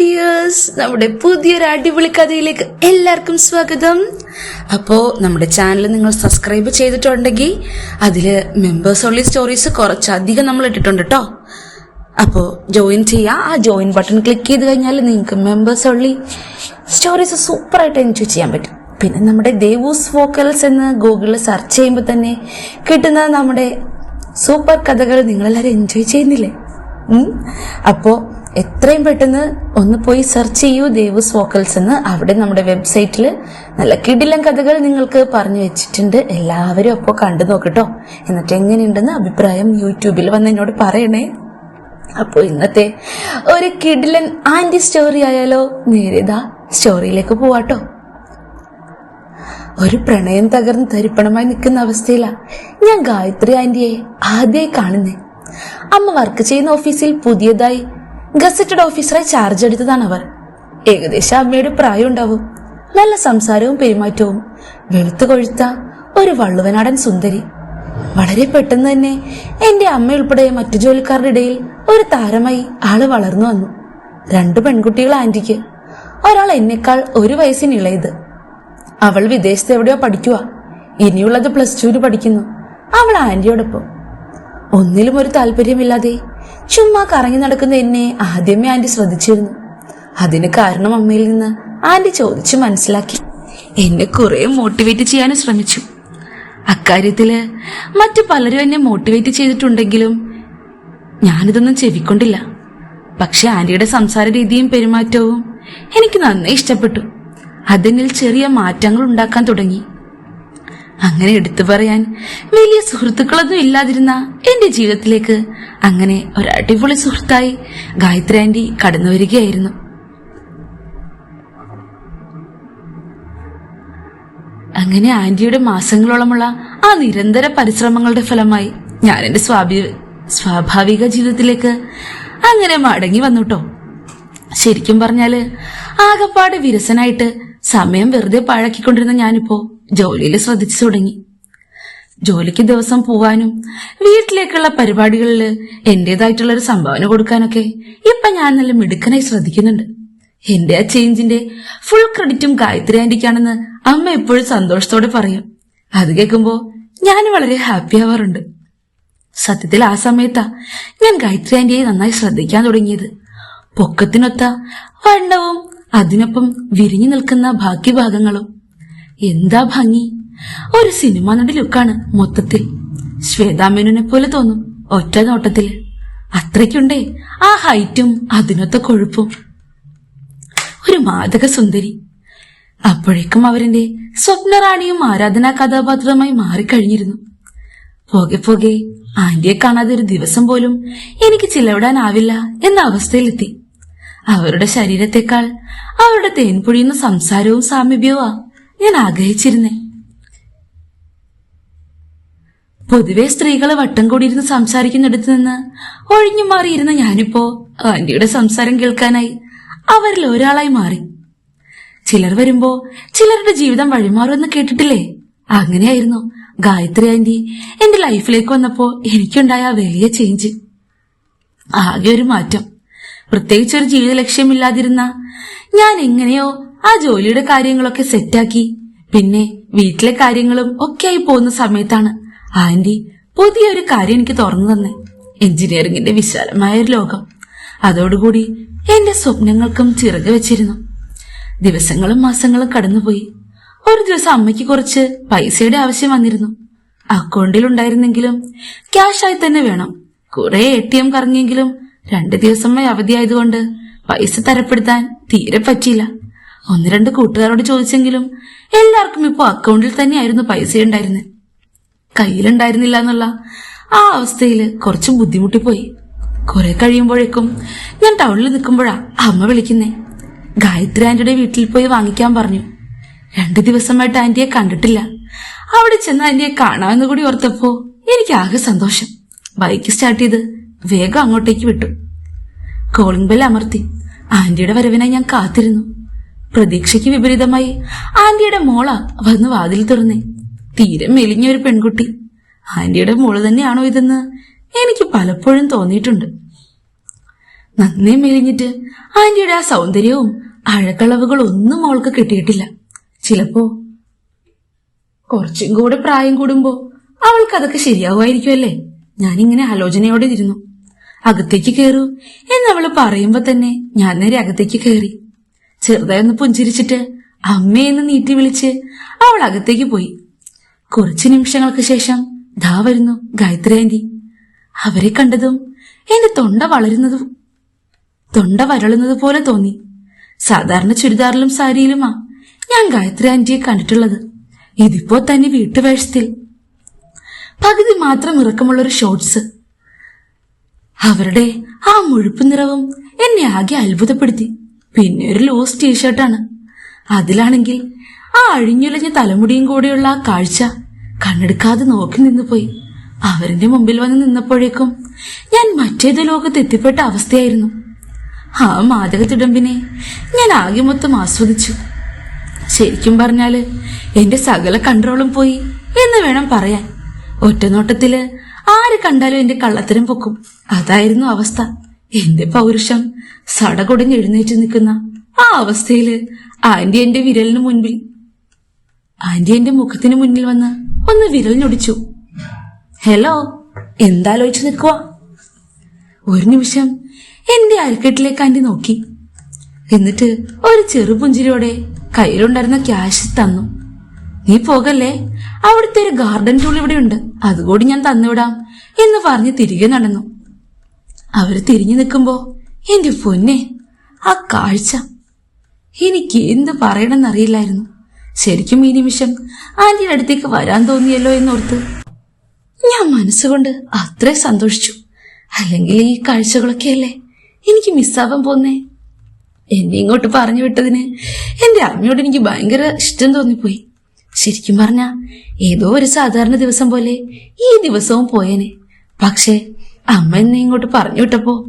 Dears നമ്മുടെ പുതിയൊരു അടിപൊളി കഥയിലേക്ക് എല്ലാവർക്കും സ്വാഗതം. അപ്പോൾ നമ്മുടെ ചാനൽ നിങ്ങൾ സബ്സ്ക്രൈബ് ചെയ്തിട്ടുണ്ടെങ്കിൽ അതിൽ മെമ്പേഴ്സ് ഉള്ള സ്റ്റോറീസ് കുറച്ചധികം നമ്മൾ ഇട്ടിട്ടുണ്ട് കേട്ടോ അപ്പോൾ ജോയിൻ ചെയ്യാം. ആ ജോയിൻ ബട്ടൺ ക്ലിക്ക് ചെയ്ത് കഴിഞ്ഞാൽ നിങ്ങൾക്ക് മെമ്പേഴ്സ് ഉള്ളി സ്റ്റോറീസ് സൂപ്പറായിട്ട് എൻജോയ് ചെയ്യാൻ പറ്റും. പിന്നെ നമ്മുടെ ദേവൂസ് വോക്കൽസ് എന്ന് ഗൂഗിളിൽ സെർച്ച് ചെയ്യുമ്പോൾ തന്നെ കിട്ടുന്ന നമ്മുടെ സൂപ്പർ കഥകൾ നിങ്ങളെല്ലാവരും എൻജോയ് ചെയ്യുന്നില്ലേ? ഉം. എത്രയും പെട്ടെന്ന് ഒന്ന് പോയി സെർച്ച് ചെയ്യൂ ദേവൂസ് വോക്കൽസ് എന്ന്. അവിടെ നമ്മുടെ വെബ്സൈറ്റിൽ നല്ല കിടിലം കഥകൾ നിങ്ങൾക്ക് പറഞ്ഞു വെച്ചിട്ടുണ്ട്. എല്ലാവരും അപ്പോൾ കണ്ടു നോക്കട്ടോ. എന്നിട്ട് എങ്ങനെയുണ്ടെന്ന് അഭിപ്രായം യൂട്യൂബിൽ വന്ന് എന്നോട് പറയണേ. അപ്പോൾ ഇന്നത്തെ ഒരു കിടിലൻ ആന്റി സ്റ്റോറി ആയാലോ? നേരിതാ സ്റ്റോറിയിലേക്ക് പോവാട്ടോ. ഒരു പ്രണയം തകർന്ന് തരിപ്പണമായി നിൽക്കുന്ന അവസ്ഥയിലാ ഞാൻ ഗായത്രി ആന്റിയെ ആദ്യമായി കാണുന്നേ. അമ്മ വർക്ക് ചെയ്യുന്ന ഓഫീസിൽ പുതിയതായി ഗസറ്റഡ് ഓഫീസറെ ചാർജ് എടുത്തതാണ് അവർ ഏകദേശം അമ്മയുടെ പ്രായം ഉണ്ടാവും നല്ല സംസാരവും പെരുമാറ്റവും. വെളുത്തു കൊഴുത്ത ഒരു വള്ളുവനാടൻ സുന്ദരി. വളരെ പെട്ടെന്ന് തന്നെ എന്റെ അമ്മ ഉൾപ്പെടെ മറ്റു ജോലിക്കാരുടെ ഇടയിൽ ഒരു താരമായി ആൾ വളർന്നു വന്നു. രണ്ടു പെൺകുട്ടികൾ ആന്റിക്ക്. ഒരാൾ എന്നെക്കാൾ ഒരു വയസ്സിന് ഇളയത്. അവൾ വിദേശത്ത് എവിടെയോ പഠിക്കുക ഇനിയുള്ളത് പ്ലസ് ടുവിന് പഠിക്കുന്നു. അവൾ ആന്റിയോടൊപ്പം. ഒന്നിലും ഒരു താല്പര്യമില്ലാതെ ചുമ്മാ കറങ്ങി നടക്കുന്ന എന്നെ ആദ്യമേ ആന്റി ശ്രദ്ധിച്ചിരുന്നു. അതിന് കാരണം അമ്മയിൽ നിന്ന് ആന്റി ചോദിച്ചു മനസ്സിലാക്കി. എന്നെ കുറെ മോട്ടിവേറ്റ് ചെയ്യാനും ശ്രമിച്ചു. അക്കാര്യത്തിൽ മറ്റു പലരും എന്നെ മോട്ടിവേറ്റ് ചെയ്തിട്ടുണ്ടെങ്കിലും ഞാനിതൊന്നും ചെവിക്കൊണ്ടില്ല. പക്ഷെ ആന്റിയുടെ സംസാര രീതിയും പെരുമാറ്റവും എനിക്ക് നന്നേ ഇഷ്ടപ്പെട്ടു. അതിനിൽ ചെറിയ മാറ്റങ്ങൾ ഉണ്ടാക്കാൻ തുടങ്ങി. അങ്ങനെ എടുത്തു പറയാൻ വലിയ സുഹൃത്തുക്കളൊന്നും ഇല്ലാതിരുന്ന എന്റെ ജീവിതത്തിലേക്ക് അങ്ങനെ ഒരു അടിപൊളി സുഹൃത്തായി ഗായത്രി ആന്റി കടന്നു വരികയായിരുന്നു. അങ്ങനെ ആന്റിയുടെ മാസങ്ങളോളമുള്ള ആ നിരന്തര പരിശ്രമങ്ങളുടെ ഫലമായി ഞാൻ എന്റെ സ്വാഭി സ്വാഭാവിക ജീവിതത്തിലേക്ക് അങ്ങനെ മടങ്ങി വന്നുട്ടോ. ശരിക്കും പറഞ്ഞാൽ ആകപ്പാട് വിരസനായിട്ട് സമയം വെറുതെ പാഴാക്കിക്കൊണ്ടിരുന്ന ഞാനിപ്പോ ജോലിയിൽ ശ്രദ്ധിച്ചു തുടങ്ങി. ജോലിക്ക് ദിവസം പോവാനും വീട്ടിലേക്കുള്ള പരിപാടികളിൽ എന്റേതായിട്ടുള്ള ഒരു സംഭാവന കൊടുക്കാനൊക്കെ ഇപ്പൊ ഞാൻ നല്ല മിടുക്കനായി ശ്രദ്ധിക്കുന്നുണ്ട്. എന്റെ ആ ചേഞ്ചിന്റെ ഫുൾ ക്രെഡിറ്റും ഗായത്രി ആന്റിക്കാണെന്ന് അമ്മ എപ്പോഴും സന്തോഷത്തോടെ പറയും. അത് കേൾക്കുമ്പോ ഞാൻ വളരെ ഹാപ്പി ആവാറുണ്ട്. സത്യത്തിൽ ആ സമയത്താ ഞാൻ ഗായത്രി ആന്റിയെ നന്നായി ശ്രദ്ധിക്കാൻ തുടങ്ങിയത്. പൊക്കത്തിനൊത്ത വണ്ണവും അതിനൊപ്പം വിരിഞ്ഞു നിൽക്കുന്ന ബാക്കി ഭാഗങ്ങളും എന്താ ഭംഗി? ഒരു സിനിമ നടി ലുക്കാണ് മൊത്തത്തിൽ. ശ്വേതാമേനോനെ പോലെ തോന്നും ഒറ്റ നോട്ടത്തിൽ അത്രയ്ക്കുണ്ടേ ആ ഹൈറ്റും അതിനൊത്ത കൊഴുപ്പും. ഒരു മാതക സുന്ദരി. അപ്പോഴേക്കും അവരെന്റെ സ്വപ്നറാണിയും ആരാധനാ കഥാപാത്രമായി മാറിക്കഴിഞ്ഞിരുന്നു. പോകെ പോകെ ആന്റിയെ കാണാതെ ഒരു ദിവസം പോലും എനിക്ക് ചിലവിടാനാവില്ല എന്ന അവസ്ഥയിലെത്തി. അവരുടെ ശരീരത്തെക്കാൾ അവരുടെ തേൻപൊഴിയുന്ന സംസാരവും സാമീപ്യവുമാ. ഞാൻ ആഗ്രഹിച്ചിരുന്നേ. പൊതുവെ സ്ത്രീകളെ വട്ടം കൂടിയിരുന്ന് സംസാരിക്കുന്നിടത്ത് നിന്ന് ഒഴിഞ്ഞു മാറിയിരുന്ന ഞാനിപ്പോ ആന്റിയുടെ സംസാരം കേൾക്കാനായി അവരിൽ ഒരാളായി മാറി. ചിലർ വരുമ്പോ ചിലരുടെ ജീവിതം വഴിമാറുമെന്ന് കേട്ടിട്ടില്ലേ? അങ്ങനെയായിരുന്നു ഗായത്രി ആന്റി എന്റെ ലൈഫിലേക്ക് വന്നപ്പോ എനിക്കുണ്ടായ വലിയ ചേഞ്ച് ആകെ ഒരു മാറ്റം. പ്രത്യേകിച്ച് ഒരു ജീവിത ലക്ഷ്യമില്ലാതിരുന്ന ഞാൻ എങ്ങനെയോ ആ ജോലിയുടെ കാര്യങ്ങളൊക്കെ സെറ്റാക്കി. പിന്നെ വീട്ടിലെ കാര്യങ്ങളും ഒക്കെ ആയി പോകുന്ന സമയത്താണ് ആന്റി പുതിയൊരു കാര്യം എനിക്ക് തുറന്നു തന്നെ. എഞ്ചിനീയറിംഗിന്റെ വിശാലമായ ഒരു ലോകം. അതോടുകൂടി എന്റെ സ്വപ്നങ്ങൾക്കും ചിറക് വെച്ചിരുന്നു. ദിവസങ്ങളും മാസങ്ങളും കടന്നുപോയി. ഒരു ദിവസം അമ്മയ്ക്ക് കുറച്ച് പൈസയുടെ ആവശ്യം വന്നിരുന്നു. അക്കൗണ്ടിൽ ഉണ്ടായിരുന്നെങ്കിലും ക്യാഷായി തന്നെ വേണം. കുറെ എ ടി എം കറങ്ങിയെങ്കിലും രണ്ടു ദിവസമായി അവധിയായതുകൊണ്ട് പൈസ തരപ്പെടുത്താൻ തീരെ പറ്റിയില്ല. ഒന്ന് രണ്ട് കൂട്ടുകാരോട് ചോദിച്ചെങ്കിലും എല്ലാവർക്കും ഇപ്പോ അക്കൗണ്ടിൽ തന്നെയായിരുന്നു പൈസ ഉണ്ടായിരുന്നത് കയ്യിലുണ്ടായിരുന്നില്ല എന്നുള്ള ആ അവസ്ഥയിൽ കുറച്ച് ബുദ്ധിമുട്ടിപ്പോയി കുറെ കഴിയുമ്പോഴേക്കും ഞാൻ ടൗണിൽ നിൽക്കുമ്പോഴാ അമ്മ വിളിക്കുന്നേ. ഗായത്രി ആന്റിയുടെ വീട്ടിൽ പോയി വാങ്ങിക്കാൻ പറഞ്ഞു. രണ്ടു ദിവസമായിട്ട് ആന്റിയെ കണ്ടിട്ടില്ല. അവിടെ ചെന്ന് ആന്റിയെ കാണാമെന്ന് കൂടി ഓർത്തപ്പോ എനിക്ക് ആകെ സന്തോഷം. ബൈക്ക് സ്റ്റാർട്ട് ചെയ്ത് വേഗം അങ്ങോട്ടേക്ക് വിട്ടു. കോളിംഗ് ബെൽ അമർത്തി. ആന്റിയുടെ വരവിനായി ഞാൻ കാത്തിരുന്നു. പ്രതീക്ഷയ്ക്ക് വിപരീതമായി ആന്റിയുടെ മോള വന്ന് വാതിൽ തുറന്നേ. തീരെ മെലിഞ്ഞ ഒരു പെൺകുട്ടി. ആന്റിയുടെ മോൾ തന്നെയാണോ ഇതെന്ന് എനിക്ക് പലപ്പോഴും തോന്നിയിട്ടുണ്ട്. നന്നേ മെലിഞ്ഞിട്ട് ആന്റിയുടെ ആ സൗന്ദര്യവും അഴകളവുകളും ഒന്നും അവൾക്ക് കിട്ടിയിട്ടില്ല. ചിലപ്പോ കുറച്ചും കൂടെ പ്രായം കൂടുമ്പോ അവൾക്ക് അതൊക്കെ ശരിയാവുമായിരിക്കുമല്ലേ? ഞാനിങ്ങനെ ആലോചനയോടെ ഇരുന്നു. അകത്തേക്ക് കയറൂ എന്നവൾ പറയുമ്പോ തന്നെ ഞാൻ നേരെ അകത്തേക്ക് കയറി ചെറുതായി ഒന്ന് പുഞ്ചിരിച്ചിട്ട് അമ്മയെന്ന് നീട്ടി വിളിച്ച് അവൾ അകത്തേക്ക് പോയി. കുറച്ച് നിമിഷങ്ങൾക്ക് ശേഷം ധാ വരുന്നു ഗായത്രി അവരെ കണ്ടതും എന്റെ തൊണ്ട വളരുന്നത് തൊണ്ട വരളുന്നത് പോലെ തോന്നി. സാധാരണ ചുരിദാറിലും സാരിയിലുമാ ഞാൻ ഗായത്രി ആന്റിയെ കണ്ടിട്ടുള്ളത്. ഇതിപ്പോ തന്നെ വീട്ടുവേഷത്തിൽ. പകുതി മാത്രം ഇറക്കമുള്ളൊരു ഷോർട്സ് അവരുടെ ആ മുഴുപ്പ് നിറവും എന്നെ ആകെ അത്ഭുതപ്പെടുത്തി. പിന്നെ ഒരു ലൂസ് ടീഷർട്ടാണ് അതിലാണെങ്കിൽ ആ അഴിഞ്ഞുലഞ്ഞ തലമുടിയും കൂടെയുള്ള ആ കാഴ്ച കണ്ണെടുക്കാതെ നോക്കി നിന്നുപോയി. അവരുടെ മുമ്പിൽ വന്ന് നിന്നപ്പോഴേക്കും ഞാൻ മറ്റേത് ലോകത്ത് എത്തിപ്പെട്ട അവസ്ഥയായിരുന്നു. ആ മാതക തിടമ്പിനെ ഞാൻ ആകെ മൊത്തം ആസ്വദിച്ചു. ശരിക്കും പറഞ്ഞാൽ എന്റെ സകല കൺട്രോളും പോയി എന്ന് വേണം പറയാൻ. ഒറ്റനോട്ടത്തിൽ ആര് കണ്ടാലും എന്റെ കള്ളത്തരം പൊക്കും. അതായിരുന്നു അവസ്ഥ. എന്റെ പൗരുഷം സടകൊടിഞ്ഞ് എഴുന്നേറ്റ് നിൽക്കുന്ന ആ അവസ്ഥയിൽ ആന്റി എന്റെ വിരലിന് മുൻപിൽ ആന്റി എന്റെ മുഖത്തിന് മുന്നിൽ വന്ന് ഒന്ന് വിരൽ ഞൊടിച്ചു. ഹലോ എന്താലോചിച്ച് നിൽക്കുക ഒരു നിമിഷം എന്റെ അയൽക്കെട്ടിലേക്ക് ആന്റി നോക്കി. എന്നിട്ട് ഒരു ചെറുപുഞ്ചിരിയോടെ കയ്യിലുണ്ടായിരുന്ന ക്യാഷ് തന്നു. നീ പോകല്ലേ? അവിടുത്തെ ഒരു ഗാർഡൻ ടൂൾ ഇവിടെയുണ്ട്. അതുകൂടി ഞാൻ തന്നുവിടാം എന്ന് പറഞ്ഞ് തിരികെ നടന്നു. അവർ തിരിഞ്ഞു നിൽക്കുമ്പോ എന്റെ പൊന്നെ ആ കാഴ്ച. എനിക്ക് എന്ത് പറയണമെന്നറിയില്ലായിരുന്നു. ശരിക്കും ഈ നിമിഷം ആന്റിയുടെ അടുത്തേക്ക് വരാൻ തോന്നിയല്ലോ എന്നോർത്ത് ഞാൻ മനസ്സുകൊണ്ട് അത്രേ സന്തോഷിച്ചു. അല്ലെങ്കിൽ ഈ കാഴ്ചകളൊക്കെയല്ലേ എനിക്ക് മിസ്സാവാൻ പോന്നേ? എന്നെ ഇങ്ങോട്ട് പറഞ്ഞു വിട്ടതിന് എന്റെ അമ്മയോട് എനിക്ക് ഭയങ്കര ഇഷ്ടം തോന്നിപ്പോയി. ശരിക്കും പറഞ്ഞ ഏതോ ഒരു സാധാരണ ദിവസം പോലെ ഈ ദിവസവും പോയേനെ. പക്ഷേ അമ്മ എന്നെ ഇങ്ങോട്ട് പറഞ്ഞു വിട്ടപ്പോ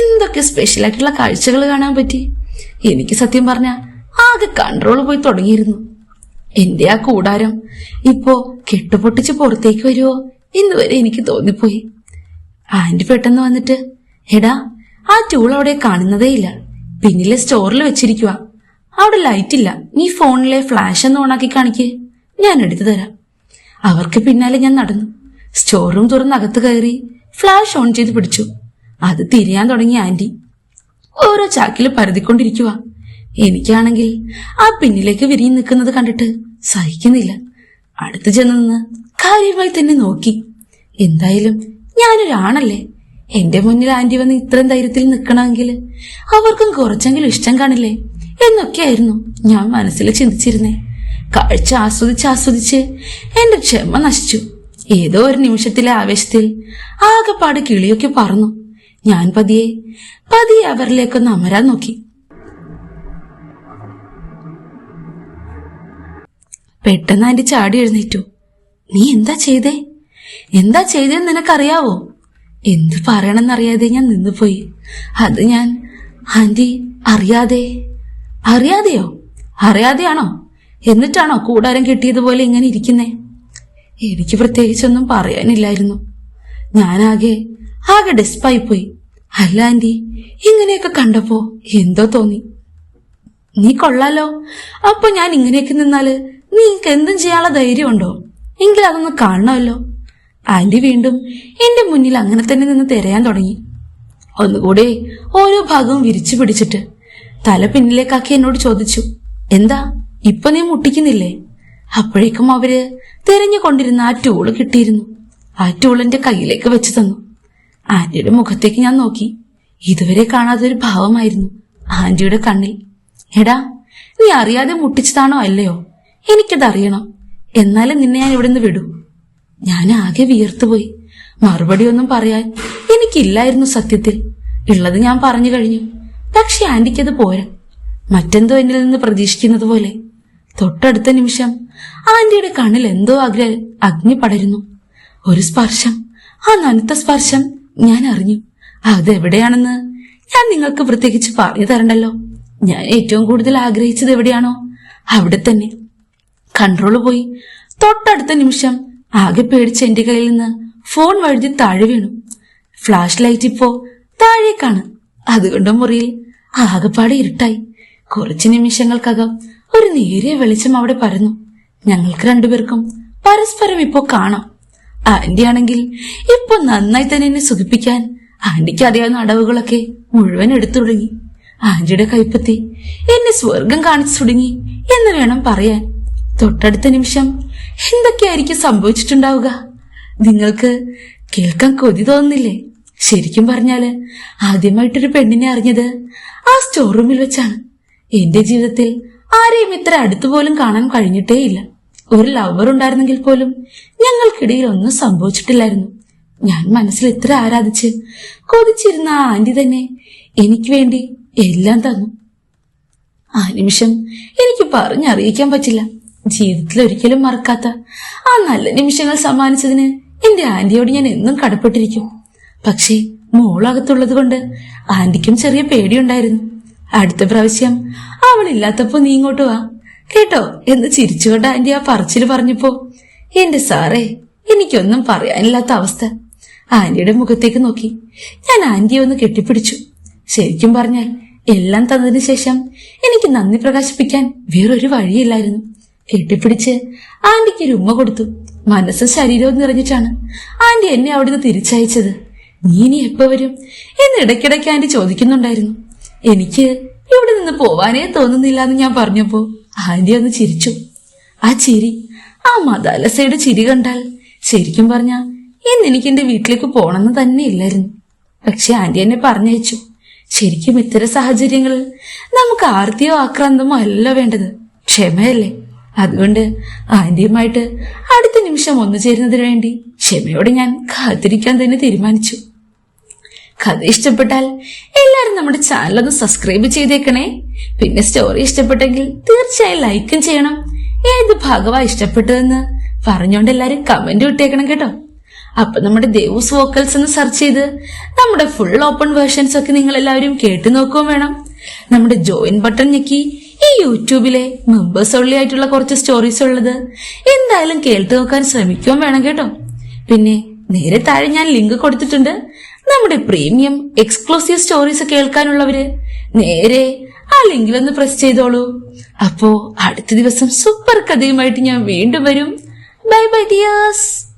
എന്തൊക്കെ സ്പെഷ്യൽ ആയിട്ടുള്ള കാഴ്ചകൾ കാണാൻ പറ്റി? എനിക്ക് സത്യം പറഞ്ഞ ആകെ കൺട്രോൾ പോയി തുടങ്ങിയിരുന്നു. എന്റെ ആ കൂടാരം ഇപ്പോ കെട്ടുപൊട്ടിച്ച് പുറത്തേക്ക് വരുമോ എന്ന് വരെ എനിക്ക് തോന്നിപ്പോയി. ആന്റി പെട്ടെന്ന് വന്നിട്ട് എടാ ആ ടൂൾ അവിടെ കാണുന്നതേയില്ല. പിന്നിലെ സ്റ്റോറിൽ വെച്ചിരിക്കുക അവിടെ ലൈറ്റ് ഇല്ല. നീ ഫോണിലെ ഫ്ലാഷ് ഒന്ന് ഓണാക്കി കാണിക്ക്. ഞാൻ എടുത്തു തരാം. അവർക്ക് പിന്നാലെ ഞാൻ നടന്നു. സ്റ്റോർ റൂം തുറന്ന് അകത്ത് കയറി ഫ്ലാഷ് ഓൺ ചെയ്ത് പിടിച്ചു. അത് തിരിയാൻ തുടങ്ങി ആന്റി. ഓരോ ചാക്കിൽ പരതിക്കൊണ്ടിരിക്കുക എനിക്കാണെങ്കിൽ ആ പിന്നിലേക്ക് വിരിഞ്ഞു നിൽക്കുന്നത് കണ്ടിട്ട് സഹിക്കുന്നില്ല. അടുത്ത് ചെന്ന് നിന്ന് കാര്യമായി തന്നെ നോക്കി. എന്തായാലും ഞാനൊരാണല്ലേ. എന്റെ മുന്നിൽ ആന്റി വന്ന് ഇത്രയും ധൈര്യത്തിൽ നിൽക്കണമെങ്കിൽ അവർക്കും കുറച്ചെങ്കിലും ഇഷ്ടം കാണില്ലേ? എന്നൊക്കെയായിരുന്നു ഞാൻ മനസ്സിൽ ചിന്തിച്ചിരുന്നേ. കാഴ്ച ആസ്വദിച്ച് ആസ്വദിച്ച് എന്റെ ക്ഷമ നശിച്ചു. ഏതോ ഒരു നിമിഷത്തിലെ ആവേശത്തിൽ ആകെപ്പാട് കിളിയൊക്കെ പറന്നു ഞാൻ പതിയെ പതിയെ അവരിലേക്കൊന്ന് അമരാൻ നോക്കി. പെട്ടെന്ന് ആന്റി ചാടി എഴുന്നേറ്റു. നീ എന്താ ചെയ്തേ? എന്താ ചെയ്തേന്ന് നിനക്കറിയാവോ? എന്ത് പറയണമെന്നറിയാതെ ഞാൻ നിന്നുപോയി. അത് ഞാൻ ആന്റി അറിയാതെ അറിയാതെയോ? അറിയാതെയാണോ? എന്നിട്ടാണോ കൂടാരം കിട്ടിയതുപോലെ ഇങ്ങനെ ഇരിക്കുന്നേ? എനിക്ക് പ്രത്യേകിച്ചൊന്നും പറയാനില്ലായിരുന്നു. ഞാനാകെ ആകെ ഡെസ്പായി പോയി അല്ല ആന്റി ഇങ്ങനെയൊക്കെ കണ്ടപ്പോ എന്തോ തോന്നി. നീ കൊള്ളാലോ. അപ്പൊ ഞാൻ ഇങ്ങനെയൊക്കെ നിന്നാൽ നീക്ക് എന്തും ചെയ്യാനുള്ള ധൈര്യമുണ്ടോ? എങ്കിൽ അതൊന്ന് കാണണമല്ലോ. ആന്റി വീണ്ടും എന്റെ മുന്നിൽ അങ്ങനെ തന്നെ നിന്ന് തിരയാൻ തുടങ്ങി. ഒന്നുകൂടെ ഓരോ ഭാഗവും വിരിച്ചു പിടിച്ചിട്ട് തല പിന്നിലേക്കാക്കി എന്നോട് ചോദിച്ചു എന്താ ഇപ്പൊ നീ മുട്ടിക്കുന്നില്ലേ? അപ്പോഴേക്കും അവർ തിരഞ്ഞുകൊണ്ടിരുന്ന ആ ടൂൾ കിട്ടിയിരുന്നു. ആ ടൂളിന്റെ കയ്യിലേക്ക് വെച്ച് തന്നു. ആന്റിയുടെ മുഖത്തേക്ക് ഞാൻ നോക്കി. ഇതുവരെ കാണാത്ത ഒരു ഭാവമായിരുന്നു ആന്റിയുടെ കണ്ണിൽ. എടാ നീ അറിയാതെ മുട്ടിച്ചതാണോ അല്ലയോ? എനിക്കത് അറിയണം എന്നാലും നിന്നെ ഞാൻ ഇവിടെ നിന്ന് വിടൂ. ഞാൻ ആകെ വിയർത്തുപോയി. മറുപടി ഒന്നും പറയാൻ എനിക്കില്ലായിരുന്നു സത്യത്തിൽ. ഉള്ളത് ഞാൻ പറഞ്ഞു കഴിഞ്ഞു. പക്ഷെ ആന്റിക്കത് പോരാ. മറ്റെന്തോ എന്നിൽ നിന്ന് പ്രതീക്ഷിക്കുന്നത് പോലെ. തൊട്ടടുത്ത നിമിഷം ആന്റിയുടെ കണ്ണിൽ എന്തോ അഗ്ര അഗ്നി പടരുന്നു. ഒരു സ്പർശം. ആ നനുത്ത സ്പർശം ഞാൻ അറിഞ്ഞു. അതെവിടെയാണെന്ന് ഞാൻ നിങ്ങൾക്ക് പ്രത്യേകിച്ച് പറഞ്ഞു തരണ്ടല്ലോ. ഞാൻ ഏറ്റവും കൂടുതൽ ആഗ്രഹിച്ചത് എവിടെയാണോ? അവിടെ തന്നെ. കൺട്രോൾ പോയി. തൊട്ടടുത്ത നിമിഷം ആകെ പേടിച്ച് എന്റെ കയ്യിൽ നിന്ന് ഫോൺ വഴുതി താഴെ വീണു. ഫ്ലാഷ് ലൈറ്റ് ഇപ്പോ താഴേക്കാണ്. അതുകൊണ്ട് മുറിയിൽ ആകപ്പാടെ ഇരുട്ടായി. കുറച്ചു നിമിഷങ്ങൾക്കകം ഒരു നേരിയ വെളിച്ചം അവിടെ പരന്നു. ഞങ്ങൾക്ക് രണ്ടുപേർക്കും പരസ്പരം ഇപ്പോ കാണാം. ആന്റി ആണെങ്കിൽ ഇപ്പൊ നന്നായി തന്നെ എന്നെ സുഖിപ്പിക്കാൻ ആന്റിക്ക് അറിയാവുന്ന അടവുകളൊക്കെ മുഴുവൻ എടുത്തു തുടങ്ങി. ആന്റിയുടെ കൈപ്പത്തി എന്നെ സ്വർഗം കാണിച്ചു തുടങ്ങി എന്ന് വേണം പറയാൻ. തൊട്ടടുത്ത നിമിഷം എന്തൊക്കെയായിരിക്കും സംഭവിച്ചിട്ടുണ്ടാവുക? നിങ്ങൾക്ക് കേൾക്കാൻ കൊതി തോന്നുന്നില്ലേ? ശരിക്കും പറഞ്ഞാൽ ആദ്യമായിട്ടൊരു പെണ്ണിനെ അറിഞ്ഞത് ആ സ്റ്റോർ റൂമിൽ വെച്ചാണ്. എന്റെ ജീവിതത്തിൽ ആരെയും ഇത്ര അടുത്തുപോലും കാണാൻ കഴിഞ്ഞിട്ടേയില്ല ഒരു ലവർ ഉണ്ടായിരുന്നെങ്കിൽ പോലും ഞങ്ങൾക്കിടയിൽ ഒന്നും സംഭവിച്ചിട്ടില്ലായിരുന്നു. ഞാൻ മനസ്സിൽ ഇത്ര ആരാധിച്ച് കൊതിച്ചിരുന്ന ആ ആന്റി തന്നെ എനിക്ക് വേണ്ടി എല്ലാം തന്നു. ആ നിമിഷം എനിക്ക് പറഞ്ഞറിയിക്കാൻ പറ്റില്ല. ജീവിതത്തിൽ ഒരിക്കലും മറക്കാത്ത ആ നല്ല നിമിഷങ്ങൾ സമ്മാനിച്ചതിന് എന്റെ ആന്റിയോട് ഞാൻ എന്നും കടപ്പെട്ടിരിക്കും. പക്ഷേ മോളകത്തുള്ളത് കൊണ്ട് ആന്റിക്കും ചെറിയ പേടിയുണ്ടായിരുന്നു. അടുത്ത പ്രാവശ്യം അവളില്ലാത്തപ്പോ നീ ഇങ്ങോട്ട് വാ. കേട്ടോ എന്ന് ചിരിച്ചുകൊണ്ട് ആന്റി ആ പറച്ചിൽ പറഞ്ഞപ്പോ എന്റെ സാറേ എനിക്കൊന്നും പറയാനില്ലാത്ത അവസ്ഥ. ആന്റിയുടെ മുഖത്തേക്ക് നോക്കി. ഞാൻ ആന്റിയെ ഒന്ന് കെട്ടിപ്പിടിച്ചു. ശരിക്കും പറഞ്ഞാൽ എല്ലാം തന്നതിന് ശേഷം എനിക്ക് നന്ദി പ്രകാശിപ്പിക്കാൻ വേറൊരു വഴിയില്ലായിരുന്നു. കെട്ടിപ്പിടിച്ച് ആന്റിക്ക് ഒരു ഉമ്മ കൊടുത്തു. മനസ്സും ശരീരവും നിറഞ്ഞിട്ടാണ് ആന്റി എന്നെ അവിടുന്ന് തിരിച്ചയച്ചത്. നീ ഇനി എപ്പോ വരും? എന്ന് ഇടയ്ക്കിടയ്ക്ക് ആന്റി ചോദിക്കുന്നുണ്ടായിരുന്നു. എനിക്ക് ഇവിടെ നിന്ന് പോവാനേ തോന്നുന്നില്ല എന്ന് ഞാൻ പറഞ്ഞപ്പോ ആന്റി ഒന്ന് ചിരിച്ചു. ആ ചിരി ആ മദാലസയുടെ ചിരി കണ്ടാൽ ശരിക്കും പറഞ്ഞ ഇന്ന് എനിക്ക് എന്റെ വീട്ടിലേക്ക് പോണെന്ന് തന്നെ ഇല്ലായിരുന്നു. പക്ഷെ ആന്റി എന്നെ പറഞ്ഞയച്ചു. ശരിക്കും ഇത്തരം സാഹചര്യങ്ങളിൽ നമുക്ക് ആർത്തിയോ ആക്രാന്തമോ അല്ല വേണ്ടത്. ക്ഷമയല്ലേ? അതുകൊണ്ട് ആന്റിയുമായിട്ട് അടുത്ത നിമിഷം ഒന്നു ചേരുന്നതിന് വേണ്ടി ക്ഷമയോടെ ഞാൻ കാത്തിരിക്കാൻ തന്നെ തീരുമാനിച്ചു. കഥ ഇഷ്ടപ്പെട്ടാൽ എല്ലാരും നമ്മുടെ ചാനൽ ഒന്ന് സബ്സ്ക്രൈബ് ചെയ്തേക്കണേ. പിന്നെ സ്റ്റോറി ഇഷ്ടപ്പെട്ടെങ്കിൽ തീർച്ചയായും ലൈക്കും ചെയ്യണം. ഏത് ഭാഗമാ ഇഷ്ടപ്പെട്ടതെന്ന് പറഞ്ഞോണ്ട് എല്ലാരും കമന്റ് വിട്ടേക്കണം കേട്ടോ. അപ്പൊ നമ്മുടെ ദേവൂസ് വോക്കൽസ് എന്ന് സെർച്ച് ചെയ്ത് നമ്മുടെ ഫുൾ ഓപ്പൺ വേർഷൻസ് ഒക്കെ നിങ്ങൾ എല്ലാവരും കേട്ടു നോക്കുകയും വേണം. നമ്മുടെ ജോയിൻ ബട്ടൺ ഞെക്കി ഈ യൂട്യൂബിലെ മെമ്പേഴ്സ് ഉള്ളി ആയിട്ടുള്ള കുറച്ച് സ്റ്റോറീസ് ഉള്ളത് എന്തായാലും കേൾട്ട് നോക്കാൻ ശ്രമിക്കുകയും വേണം കേട്ടോ. പിന്നെ നേരെ താഴെ ഞാൻ ലിങ്ക് കൊടുത്തിട്ടുണ്ട്. നമ്മുടെ പ്രീമിയം എക്സ്ക്ലൂസീവ് സ്റ്റോറീസ് കേൾക്കാനുള്ളവര് നേരെ ആ ലിങ്കിൽ ഒന്ന് പ്രസ് ചെയ്തോളൂ. അപ്പോ അടുത്ത ദിവസം സൂപ്പർ കഥയുമായിട്ട് ഞാൻ വീണ്ടും വരും. Bye bye dears